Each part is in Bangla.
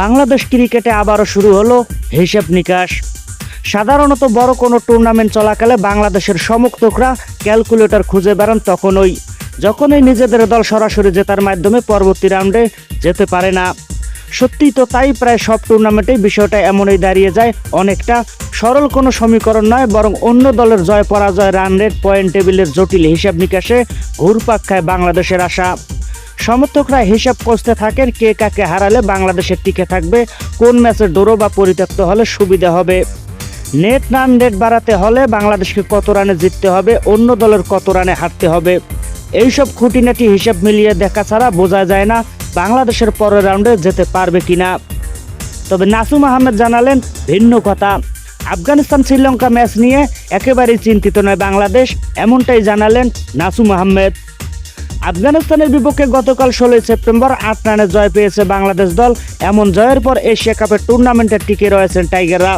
বাংলাদেশ ক্রিকেটে আবারও শুরু হলো হিসাব নিকাশ। সাধারণত বড় কোনো টুর্নামেন্ট চলাকালে বাংলাদেশের সমর্থকরা ক্যালকুলেটর খুঁজে বেড়ান তখনই, যখনই নিজেদের দল সরাসরি জেতার মাধ্যমে পরবর্তী রাউন্ডে যেতে পারে না। সত্যিই তো তাই প্রায় সব টুর্নামেন্টেই বিষয়টা এমনই দাঁড়িয়ে যায়, অনেকটা সরল কোনো সমীকরণ নয়, বরং অন্য দলের জয় পরাজয় রান রেট পয়েন্ট টেবিলের জটিল হিসাব নিকাশে ঘুরপাক খায় বাংলাদেশের আশা। সমর্থকরা হিসাব কষতে থাকেন কে কাকে হারালে বাংলাদেশের টিকে থাকবে, কোন ম্যাচের ডোরো বা পরিত্যক্ত হলে সুবিধা হবে। নেট রান রেট বাড়াতে হলে বাংলাদেশকে কত রানে জিততে হবে, অন্য দলের কত রানে হারতে হবে। এইসব খুঁটিনাটি হিসাব মিলিয়ে দেখা ছাড়া বোঝা যায় না বাংলাদেশের পরের রাউন্ডে যেতে পারবে কিনা। তবে নাসুম আহমেদ জানালেন, ভিন্ন কথা। আফগানিস্তান, শ্রীলঙ্কা ম্যাচ নিয়ে একেবারেই চিন্তিত নয় বাংলাদেশ, এমনটাই জানালেন নাসুম আহমেদ। আফগানিস্তানের বিপক্ষে গতকাল ষোলোই সেপ্টেম্বর আট রানে জয় পেয়েছে বাংলাদেশ দল। এমন জয়ের পর এশিয়া কাপের টুর্নামেন্টে টিকে রয়েছেন টাইগাররা।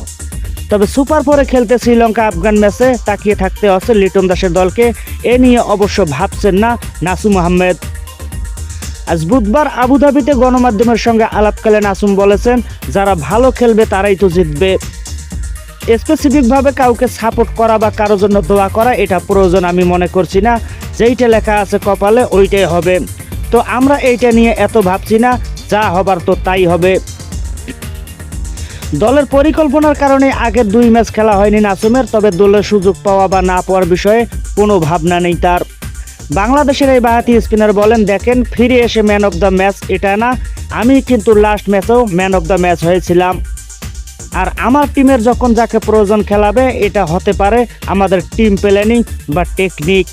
তবে সুপার ফোরে খেলতে শ্রীলঙ্কা আফগান ম্যাচে তাকিয়ে থাকতে হচ্ছে লিটন দাসের দলকে। এ নিয়ে অবশ্য ভাবছেন না নাসুম আহমেদ। আজ বুধবার আবুধাবিতে গণমাধ্যমের সঙ্গে আলাপকালে নাসুম বলেছেন, যারা ভালো খেলবে তারাই তো জিতবে। স্পেসিফিকভাবে কাউকে সাপোর্ট করা বা কারোর জন্য দোয়া করা এটা প্রয়োজন আমি মনে করছি না। যেইটা লেখা আছে কপালে, ওইটাই হবে। তো আমরা এইটা নিয়ে এত ভাবছি না, যা হবার তো তাই হবে। দলের পরিকল্পনার কারণে আগের দুই ম্যাচ খেলা হয়নি নাসুমের, তবে দলের সুযোগ পাওয়া বা না পাওয়ার বিষয়ে কোনো ভাবনা নেই তার। বাংলাদেশের এই বাহাতি স্পিনার বলেন, দেখেন, ফিরে এসে ম্যান অফ দ্য ম্যাচ এটা না। আমি কিন্তু লাস্ট ম্যাচেও ম্যান অফ দ্য ম্যাচ হয়েছিলাম। আর আমার টিমের যখন যাকে প্রয়োজন খেলাবে, এটা হতে পারে আমাদের টিম প্ল্যানিং বা টেকনিক